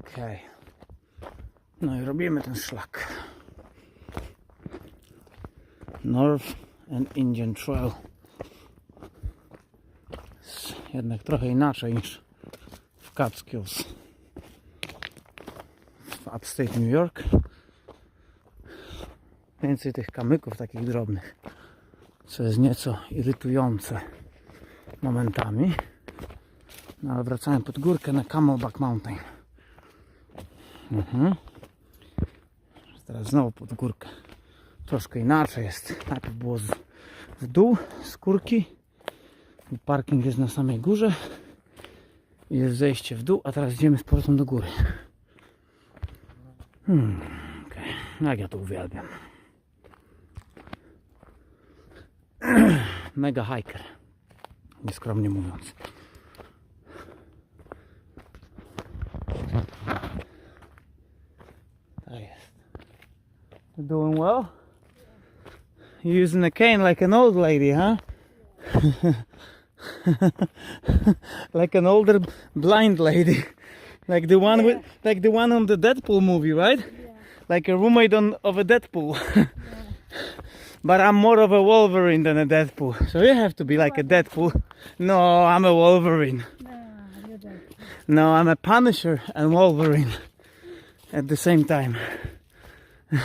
Okej. No i robimy ten szlak. North and Indian Trail. Jest jednak trochę inaczej niż w Catskills. W upstate New York. Więcej tych kamyków takich drobnych. Co jest nieco irytujące momentami. No ale wracałem pod górkę na Camelback Mountain. Mhm. Teraz znowu pod górkę. Troszkę inaczej jest. Najpierw było z, w dół, z Parking jest na samej górze. Jest zejście w dół, a teraz idziemy z powrotem do góry. Hmm, okej. No Jak ja to uwielbiam. Mega hiker. Nieskromnie mówiąc. You doing well? You using a cane like an old lady, huh? like an older blind lady. Like the one with like the one on the Deadpool movie, right? Yeah. Like a roommate on of a Deadpool. but I'm more of a Wolverine than a Deadpool. So you have to be like a Deadpool. No, I'm a Wolverine. No. No, I'm a Punisher and Wolverine at the same time.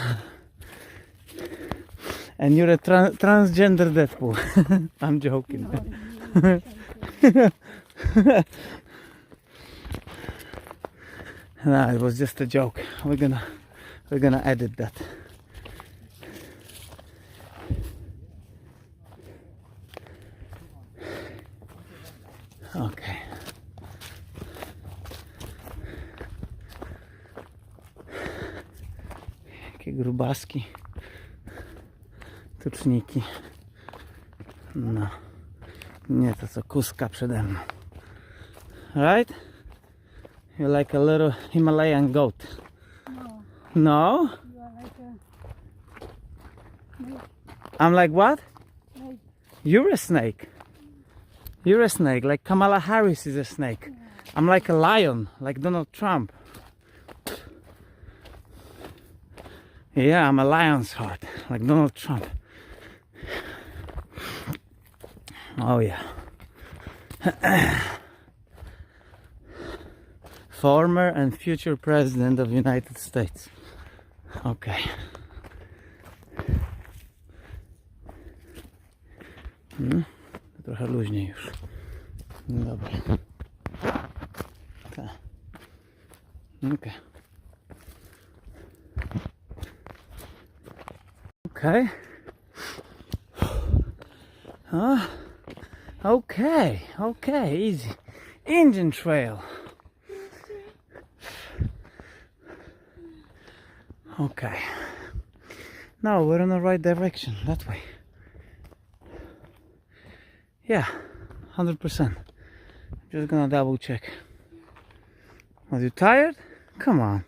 and you're a tran transgender Deadpool. I'm joking. no, it was just a joke. We're gonna we're gonna edit that. Okay. Grubaski. Tuczniki. No. Nie to co kuska przede mną. Right? You're like a little Himalayan goat. No, No? you are like a I'm like what? like You're a snake. You're a snake. Like Kamala Harris is a snake. I'm like a lion, like Donald Trump. Yeah, I'm a lion's heart, like Donald Trump. Oh yeah. Former and future president of United States. Okay. Hmm? Trochę luźniej już. Dobra. Okej. Okej. Huh? Okay, okay, easy. Indian Trail. Okay. Now we're in the right direction, that way. Yeah, 100%. Just gonna double check. Are you tired? Come on.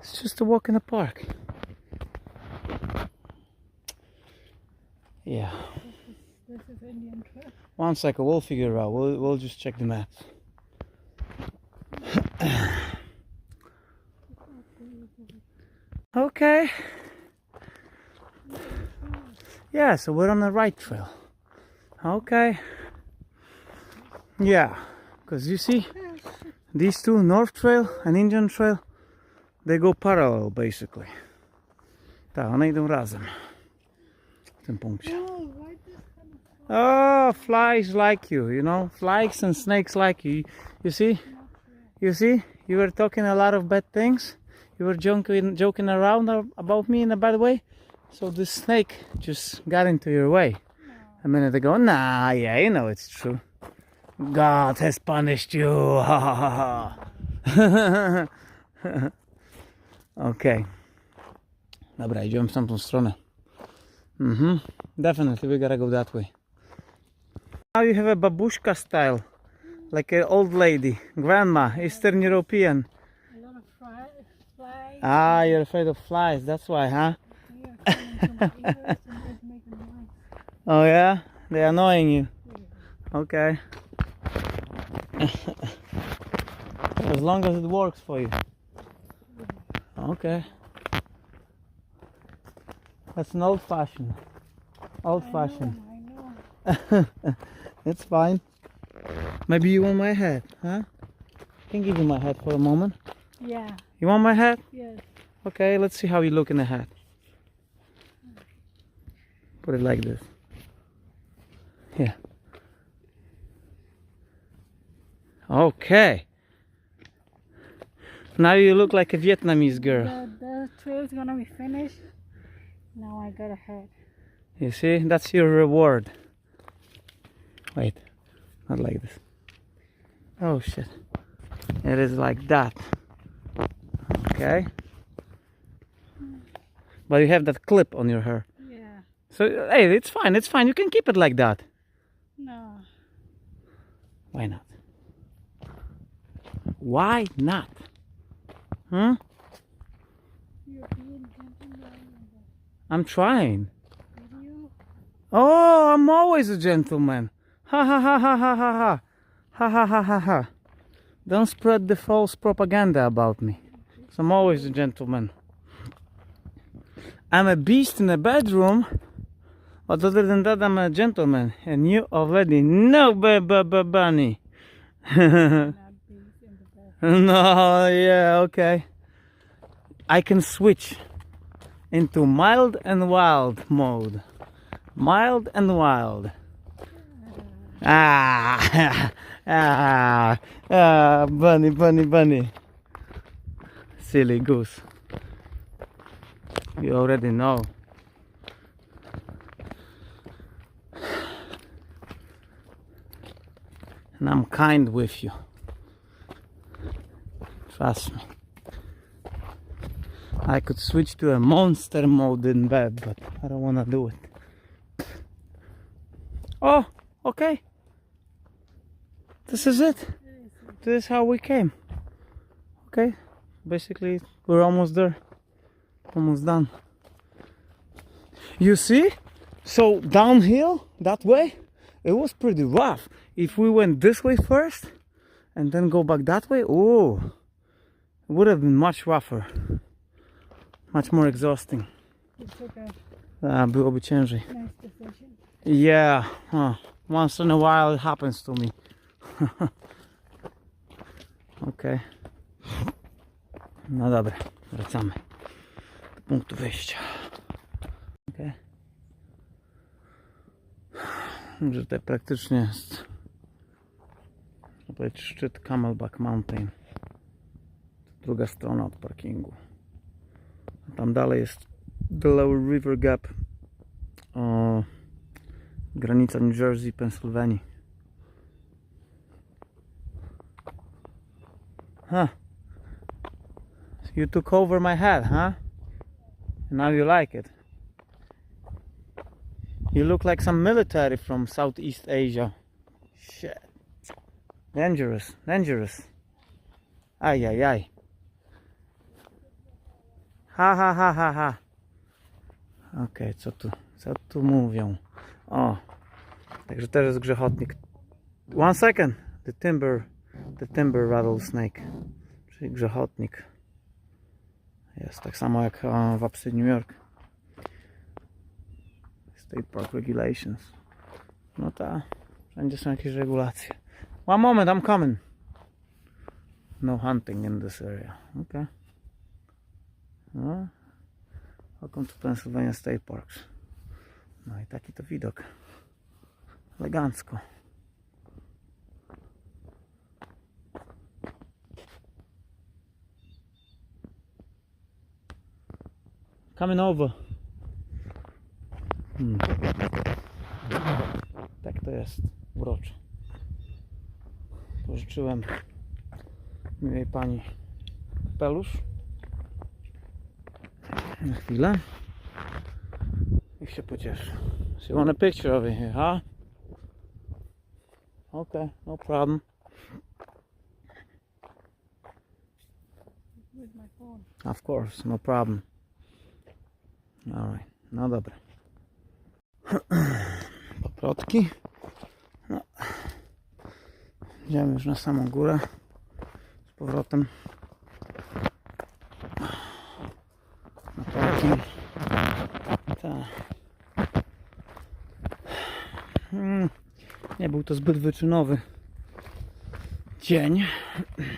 It's just a walk in the park. Yeah. this is Indian trail. One second, we'll figure it out. We'll, we'll just check the map. okay. Yeah, so we're on the right trail. Okay. Yeah, because you see, these two, North Trail and Indian Trail, they go parallel basically. Tak, one idą razem. Punkcie. Oh, right this kind of Oh, flies like you, you know, flies and snakes like you. You see, you see, you were talking a lot of bad things. You were joking, joking around about me in a bad way. So this snake just got into your way a minute ago. Nah, yeah, you know it's true. God has punished you. Ha ha ha ha. Okay. Dobra, idziemy w tamtą stronę. Mhm. Definitely we gotta go that way. Now you have a babushka style, like an old lady, grandma, Eastern European. a lot of fly, flies. Ah, you're afraid of flies, that's why, huh? here coming to my ears and just making noise. Oh yeah, they're annoying you. Okay. As long as it works for you. Okay. That's an old fashioned. Old fashioned. I know. it's fine. Maybe you want my hat, huh? can give you my hat for a moment. Yeah. You want my hat? Yes. Okay, let's see how you look in the hat. Put it like this. Yeah. Okay. Now you look like a Vietnamese girl. The, the trail's gonna be finished. Now I got a hat. You see, that's your reward. Wait, not like this. Oh shit. It is like that. Okay. But you have that clip on your hair. Yeah. So, hey, it's fine, it's fine. You can keep it like that. No. Why not? Why not? Hmm? You're being gentleman in I'm trying. Oh, I'm always a gentleman. Ha ha ha ha ha ha ha. Ha ha ha ha ha. Don't spread the false propaganda about me. 'Cause I'm always a gentleman. I'm a beast in the bedroom, but other than that, I'm a gentleman. And you already know, b- b- b- bunny. Not bees in the bed. no, yeah, okay. I can switch into mild and wild mode. Mild and wild. Ah, ah, ah, bunny, bunny, bunny. Silly goose. You already know. And I'm kind with you. Trust me. I could switch to a monster mode in bed, but I don't want to do it. Oh, okay. This is it. This is how we came. Okay. Basically, we're almost there. Almost done. You see? So downhill that way, it was pretty rough. If we went this way first and then go back that way, oh, would have been much rougher. Much more exhausting. A A, byłoby ciężej. nice. Yeah, huh. once in a while it happens to me. Okej. No dobra, wracamy do punktu wyjścia. Okej. Że tutaj praktycznie jest szczyt Camelback Mountain. Druga strona od parkingu. Tam dalej jest Lower River Gap. O, granica New Jersey, Pennsylvanii. Huh. You took over my hat, huh? Now you like it. You look like some military from Southeast Asia. Shit. Dangerous, dangerous. Aj, aj, aj. Ha, ha, ha, ha, ha. Okej, co tu, co tu mówią? O, także też jest grzechotnik. One second. The timber, the timber rattlesnake, czyli grzechotnik. Jest tak samo jak e, w Upstate New York. State Park Regulations. No ta, wszędzie są jakieś regulacje. One moment, I'm coming. No hunting in this area. Okay. No. Welcome to Pennsylvania State Parks. No i taki to widok. Elegancko. Coming over. Hmm. Tak to jest. Uroczo. Pożyczyłem miłej pani pelusz. Na chwilę. Niech się pocieszy. So you want a picture over here, huh? Okay, no problem. With my phone. Of course, no problem. Alright, no dobra. Paprotki. No. Idziemy już na samą górę. powrotem. Na parking. Tak. Mm, Nie był to zbyt wyczynowy dzień,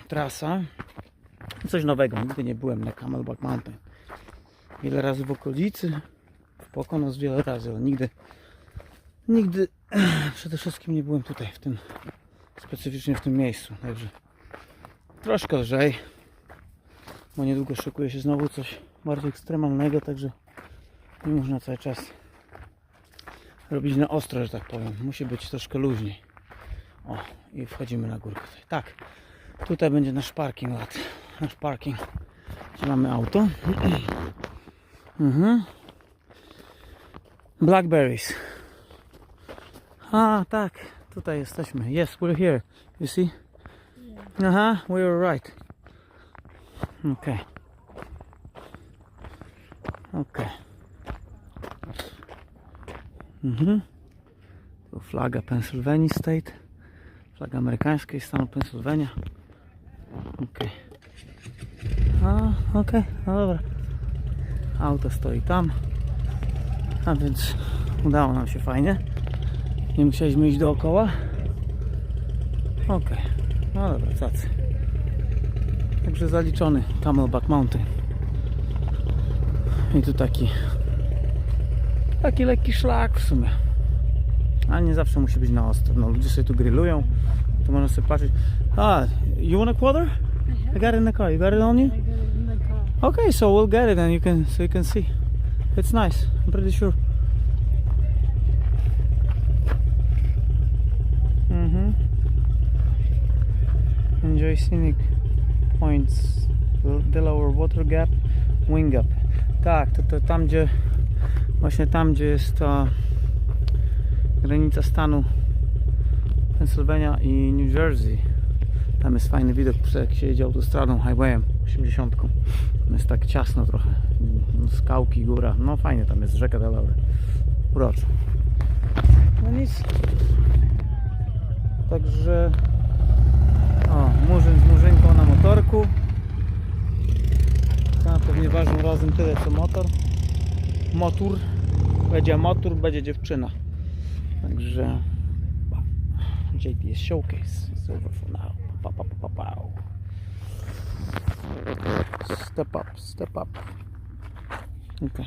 trasa. Coś nowego, nigdy nie byłem na Camelback Mountain. Wiele razy w okolicy, w Pokonos wiele razy, ale nigdy, nigdy przede wszystkim nie byłem tutaj, w tym, specyficznie w tym miejscu. Także troszkę lżej, bo niedługo szykuje się znowu coś bardziej ekstremalnego, także nie można cały czas robić na ostro, że tak powiem. Musi być troszkę luźniej. O, i wchodzimy na górkę. Tak, tutaj będzie nasz parking lot. Nasz parking. Gdzie mamy auto. mhm. Blackberries. A, tak, tutaj jesteśmy. Yes, we're here. You see? Aha, we were right. Okay. Okay. Mhm. Tu flaga Pennsylvania State. Flaga amerykańska i stanu Pennsylvania. Okej. A, okej, no dobra. Auto stoi tam. A więc udało nam się fajnie. Nie musieliśmy iść dookoła. Okej. No dobra, cacy. Także zaliczony Camelback Mountain. I tu taki taki lekki szlak w sumie. Ale nie zawsze musi być na ostro. No, ludzie sobie tu grillują, to można sobie patrzeć. Ah, you want a quarter? I got it in the car. You got it on you? Okay, so we'll get it and you can so you can see. It's nice. I'm pretty sure. Mhm. Enjoy scenic points. Delaware Water Gap, Wing Up. Tak, to, to tam gdzie właśnie tam gdzie jest ta granica stanu Pennsylvania i New Jersey. Tam jest fajny widok, jak się jedzie autostradą, highwayem 80. Tam jest tak ciasno trochę. Skałki, góra. No fajnie tam jest, rzeka Delaware. Uroczo. No nic. Także o, murzyn z murzynką na motorku. Ta pewnie ważą razem tyle co motor. Motor. Będzie motor, będzie dziewczyna. Także JTS Showcase is over for now. Pa, pa, pa, pa, pa. Step up, step up. Okay.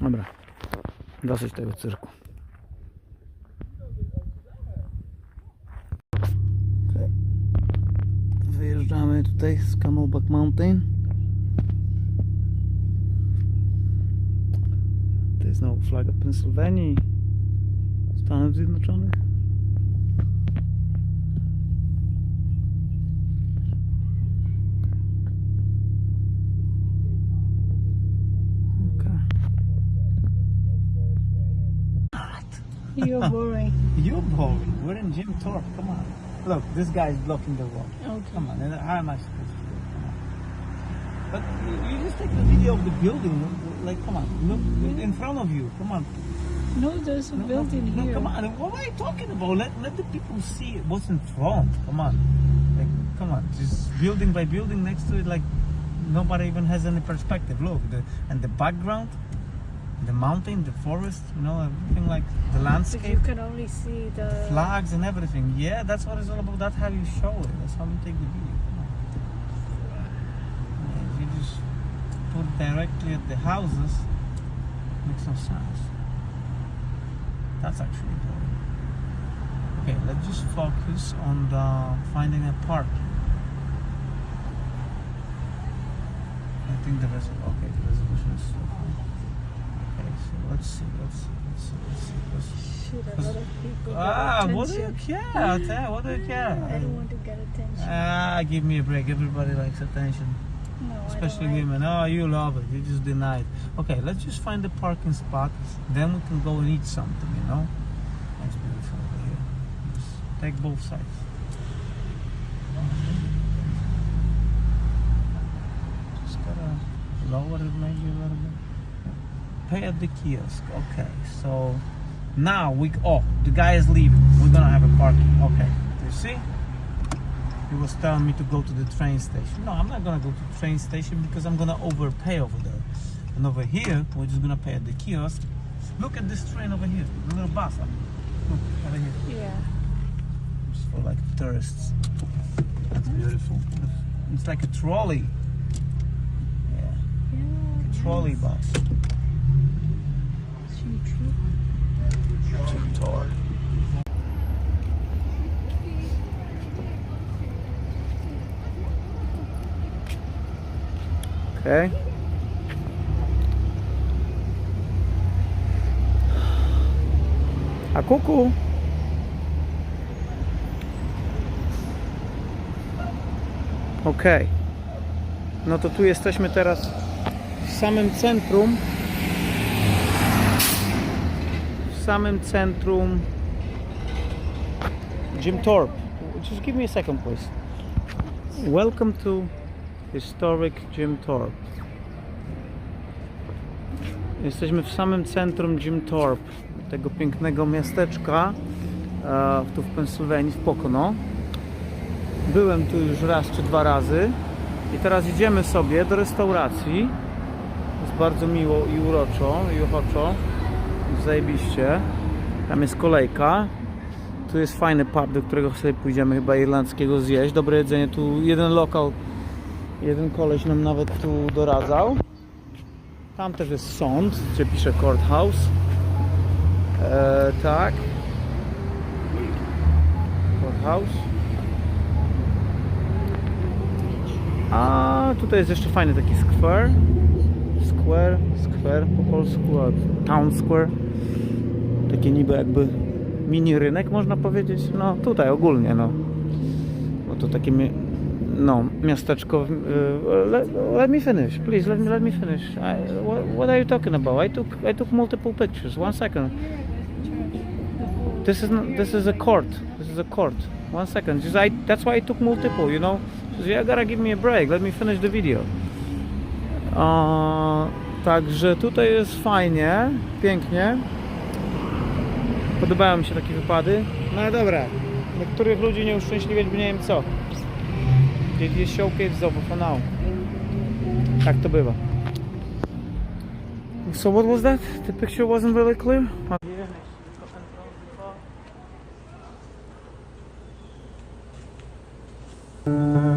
Dobra. Dosyć tego cyrku. Wyjeżdżamy tutaj z Camelback Mountain. To jest znowu flaga Pensylwanii. Stanów Zjednoczonych. You're boring. You're boring. We're in Jim Thorpe. Come on. Look, this guy is blocking the road. Okay. Come on. How am I supposed to do it? Come on. But you- just take the video of the building. Like, come on. Look in front of you. Come on. No, there's a No, building no, here. Come on. What are you talking about? Let, let the people see it. what's in front. Come on. Like, come on. Just building by building next to it, like nobody even has any perspective. Look, the, and the background, the mountain, the forest, you know, everything like the landscape. you can only see the flags and everything. Yeah, that's what it's all about. That's how you show it. That's how you take the video. Come on. Yeah, if you just put directly at the houses, makes no sense. That's actually boring. Okay, let's just focus on the finding a park. I think the resolution. Okay, the resolution is. Let's see, let's see, let's see, let's see. Let's see. Shoot, a lot of people. Ah, what do you care? What do you care? I don't want to get attention. Ah, give me a break. Everybody likes attention. No, Especially women. Like oh, you love it. You just deny it. Okay, let's just find the parking spot. Then we can go and eat something, you know? That's beautiful over here. Just take both sides. Just gotta lower it maybe a little bit. Pay at the kiosk. Okay, so now we oh the guy is leaving. We're gonna have a parking. Okay, you see? He was telling me to go to the train station. No, I'm not gonna go to the train station because I'm gonna overpay over there. And over here, we're just gonna pay at the kiosk. Look at this train over here, the little bus. Look over here. Yeah. It's for like tourists. That's beautiful. It's like a trolley. Yeah, Yeah. trolley bus. Jim Tor. Okay. A kuku. Okej. No to tu jesteśmy teraz w samym centrum. W samym centrum Jim Thorpe. Just give me a second, please. Welcome to historic Jim Thorpe. Jesteśmy w samym centrum Jim Thorpe, tego pięknego miasteczka e, tu w Pensylwanii, w Pocono. Byłem tu już raz czy dwa razy i teraz idziemy sobie do restauracji. Jest bardzo miło i uroczo i ochoczo. Zajebiście. Tam jest kolejka. Tu jest fajny pub, do którego sobie pójdziemy chyba irlandzkiego zjeść. Dobre jedzenie. Tu jeden lokal, jeden koleś nam nawet tu doradzał. Tam też jest sąd, gdzie pisze courthouse. E, tak. Courthouse. A tutaj jest jeszcze fajny taki square. Square, square po polsku, a town square. Takie niby jakby mini rynek można powiedzieć. No tutaj ogólnie no. Bo to takie mi- no, miasteczko. y, Let, let me finish, please. Let me let me finish. I, what, what are you talking about? I took I took multiple pictures. One second. This is this is a court. This is a court. One second. Just I that's why I took multiple. You know. Just, you gotta give me a break. Let me finish the video. A, także tutaj jest fajnie, pięknie. Podobają mi się takie wypady. No ale dobra. Niektórych ludzi nie uszczęśliwiać, bo nie wiem co. Did you showcase is over for now? Tak to bywa. So what was that? The picture wasn't really clear? Uh,